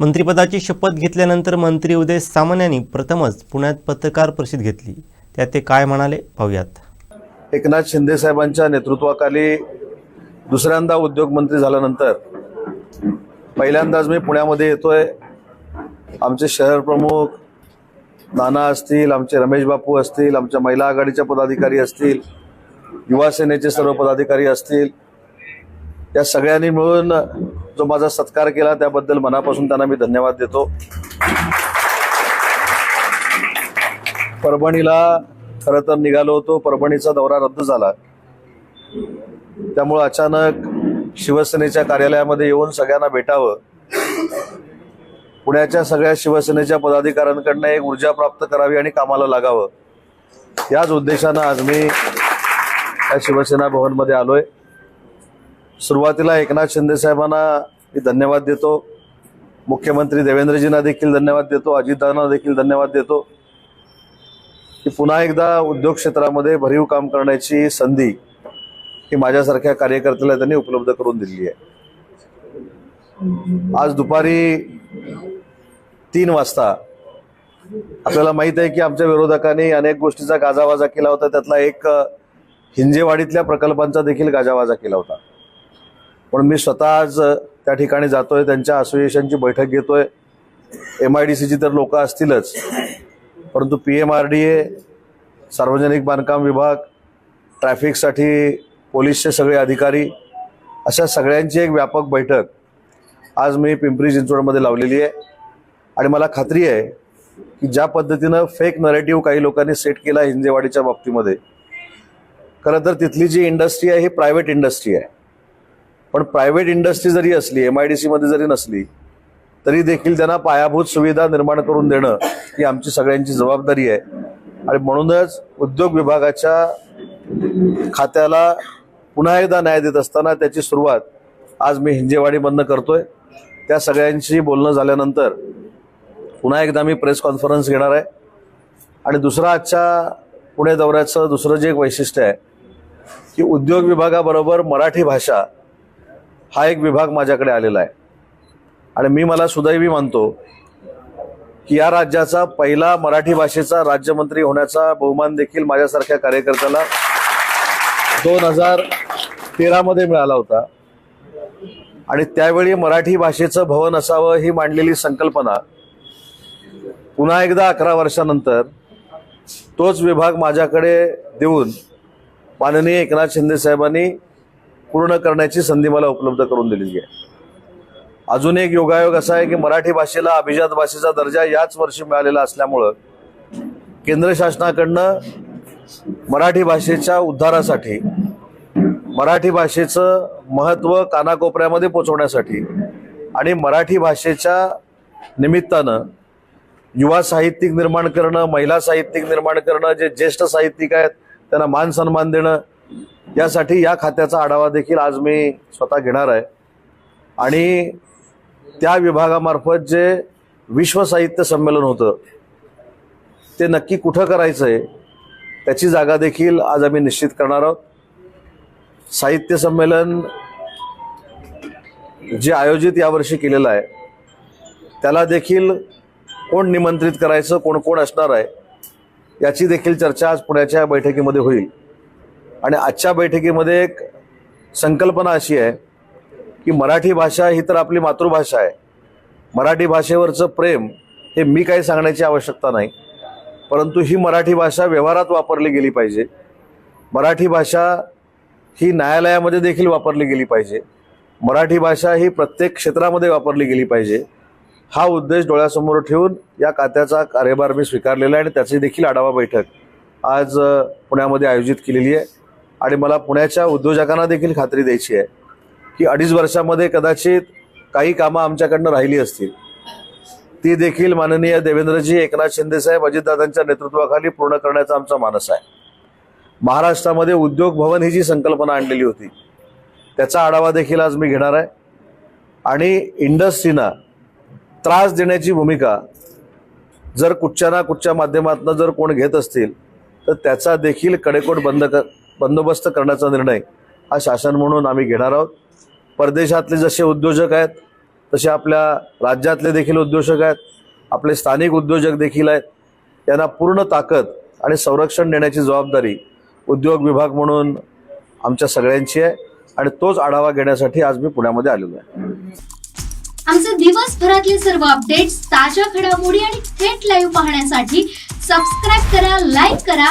मंत्रिपदाची शपथ घेतल्यानंतर मंत्री उदय सामंत यांनी प्रथमच पुण्यात पत्रकार परिषद घेतली. त्यात ते काय म्हणाले पाहूयात. एकनाथ शिंदे साहेबांच्या नेतृत्वाखाली दुसऱ्यांदा उद्योगमंत्री झाल्यानंतर पहिल्यांदाच मी पुण्यामध्ये येतोय. आमचे शहर प्रमुख नाना असतील आमचे रमेश बापू असतील आमच्या महिला आघाडीच्या पदाधिकारी असतील युवा सेनेचे सर्व पदाधिकारी असतील. या सगळ्यांनी मिळून जो माझा सत्कार केला त्याबद्दल मनापासून त्यांना मी धन्यवाद देतो. परभणीला खरं तर निघालो होतो. परभणीचा दौरा रद्द झाला. त्यामुळं अचानक शिवसेनेच्या कार्यालयामध्ये येऊन सगळ्यांना भेटावं. पुण्याच्या सगळ्या शिवसेनेच्या पदाधिकाऱ्यांकडनं एक ऊर्जा प्राप्त करावी आणि कामाला लागावं. याच उद्देशानं आज मी या शिवसेना भवनमध्ये आलोय. सुरुवातीला एकनाथ शिंदे साहेबांना मी धन्यवाद देतो. मुख्यमंत्री देवेंद्रजींना देखील धन्यवाद देतो. अजितदादांना देखील धन्यवाद देतो. की पुन्हा एकदा उद्योग क्षेत्रामध्ये भरीव काम करण्याची संधी ही माझ्यासारख्या कार्यकर्त्याला त्यांनी उपलब्ध करून दिली आहे. आज दुपारी तीन वाजता आपल्याला माहीत आहे की आमच्या विरोधकांनी अनेक गोष्टीचा गाजावाजा केला होता. त्यातला एक हिंजेवाडीतल्या प्रकल्पांचा देखील गाजावाजा केला होता. पण मी स्वतः आज त्या ठिकाणी जातोय त्यांच्या असोसिएशनची बैठक घेतोय. एम आय डी सीची तर लोक असतीलच. परंतु P M R D A सार्वजनिक बांधकाम विभाग ट्रॅफिकसाठी पोलीसचे सगळे अधिकारी अशा सगळ्यांची एक व्यापक बैठक आज मी पिंपरी चिंचवडमध्ये लावलेली आहे. आणि मला खात्री आहे की ज्या पद्धतीनं फेक नरेटिव्ह काही लोकांनी सेट केला हिंजेवाडीच्या बाबतीमध्ये खरं तर तिथली जी इंडस्ट्री आहे ही प्रायव्हेट इंडस्ट्री आहे. पण प्रायव्हेट इंडस्ट्री जरी असली एम आय डी सीमध्ये जरी नसली तरी देखील त्यांना पायाभूत सुविधा निर्माण करून देणं ही आमची सगळ्यांची जबाबदारी आहे. आणि म्हणूनच उद्योग विभागाच्या खात्याला पुन्हा एकदा न्याय देत असताना त्याची सुरुवात आज मी हिंजेवाडीमधनं करतोय. त्या सगळ्यांशी बोलणं झाल्यानंतर पुन्हा एकदा मी प्रेस कॉन्फरन्स घेणार आहे. आणि दुसरं आजच्या पुणे दौऱ्याचं दुसरं जे एक वैशिष्ट्य आहे की उद्योग विभागाबरोबर मराठी भाषा हा एक विभाग माझ्याकडे आलेला आहे. आणि मी मला सुदैवी मानतो की या राज्याचा पहिला मराठी भाषेचा राज्यमंत्री होण्याचा बहुमान देखील माझ्यासारख्या कार्यकर्त्याला दोन हजार तेरामध्ये मिळाला होता. आणि त्यावेळी मराठी भाषेचं भवन असावं ही मांडलेली संकल्पना पुन्हा एकदा अकरा वर्षानंतर तोच विभाग माझ्याकडे देऊन माननीय एकनाथ शिंदे साहेबांनी पूर्ण करण्याची संधी मला उपलब्ध करून दिलेली आहे. अजून एक योगायोग असा आहे की मराठी भाषेला अभिजात भाषेचा दर्जा याच वर्षी मिळालेला असल्यामुळं केंद्र शासनाकडनं मराठी भाषेच्या उद्धारासाठी मराठी भाषेचं महत्त्व कानाकोपऱ्यामध्ये पोचवण्यासाठी आणि मराठी भाषेच्या निमित्तानं युवा साहित्यिक निर्माण करणं महिला साहित्यिक निर्माण करणं जे ज्येष्ठ साहित्यिक आहेत त्यांना मान सन्मान देणं यासाठी या खात्याचा आढावा देखील आज मी स्वतः घेणार आहे. आणि त्या विभागामार्फत जे विश्व साहित्य संमेलन होतं ते नक्की कुठं करायचं आहे त्याची जागा देखील आज आम्ही निश्चित करणार आहोत. साहित्य संमेलन जे आयोजित यावर्षी केलेलं आहे त्याला देखील कोण निमंत्रित करायचं कोण कोण असणार आहे याची देखील चर्चा आज पुण्याच्या बैठकीमध्ये होईल. आणि आजच्या बैठकीमध्ये एक संकल्पना अशी आहे की मराठी भाषा ही तर आपली मातृभाषा आहे. मराठी भाषेवरचं प्रेम हे मी काही सांगण्याची आवश्यकता नाही. परंतु ही मराठी भाषा व्यवहारात वापरली गेली पाहिजे. मराठी भाषा ही न्यायालयामध्ये देखील वापरली गेली पाहिजे. मराठी भाषा ही प्रत्येक क्षेत्रामध्ये वापरली गेली पाहिजे. हा उद्देश डोळ्यासमोर ठेवून या खात्याचा कार्यभार मी स्वीकारलेला आहे आणि त्याची देखील आढावा बैठक आज पुण्यामध्ये आयोजित केलेली आहे. आणि मला पुण्याच्या उद्योजकांना देखील खात्री द्यायची आहे की अडीच वर्षामध्ये कदाचित काही कामं आमच्याकडनं राहिली असतील. ती देखील माननीय देवेंद्रजी एकनाथ शिंदेसाहेब अजितदादांच्या नेतृत्वाखाली पूर्ण करण्याचा आमचा मानस आहे. महाराष्ट्रामध्ये उद्योग भवन ही जी संकल्पना आणलेली होती त्याचा आढावा देखील आज मी घेणार आहे. आणि इंडस्ट्रीना त्रास देण्याची भूमिका जर कुठच्या ना कुठच्या माध्यमातून जर कोण घेत असतील तर त्याचा देखील कडेकोट बंद कर बंदोबस्त करण्याचा निर्णय हा शासन म्हणून आम्ही घेणार आहोत. परदेशातले जसे उद्योजक आहेत तसे आपल्या राज्यातले देखील उद्योजक आहेत आपले स्थानिक उद्योजक देखील आहेत. यांना पूर्ण ताकद आणि संरक्षण देण्याची जबाबदारी उद्योग विभाग म्हणून आमच्या सगळ्यांची आहे आणि तोच आढावा घेण्यासाठी आज मी पुण्यामध्ये आलेलो आहे. आमचे दिवसभरातले सर्व अपडेट्स ताज्या घडामोडी आणि थेट लाईव्ह पाहण्यासाठी सबस्क्राईब करा लाईक करा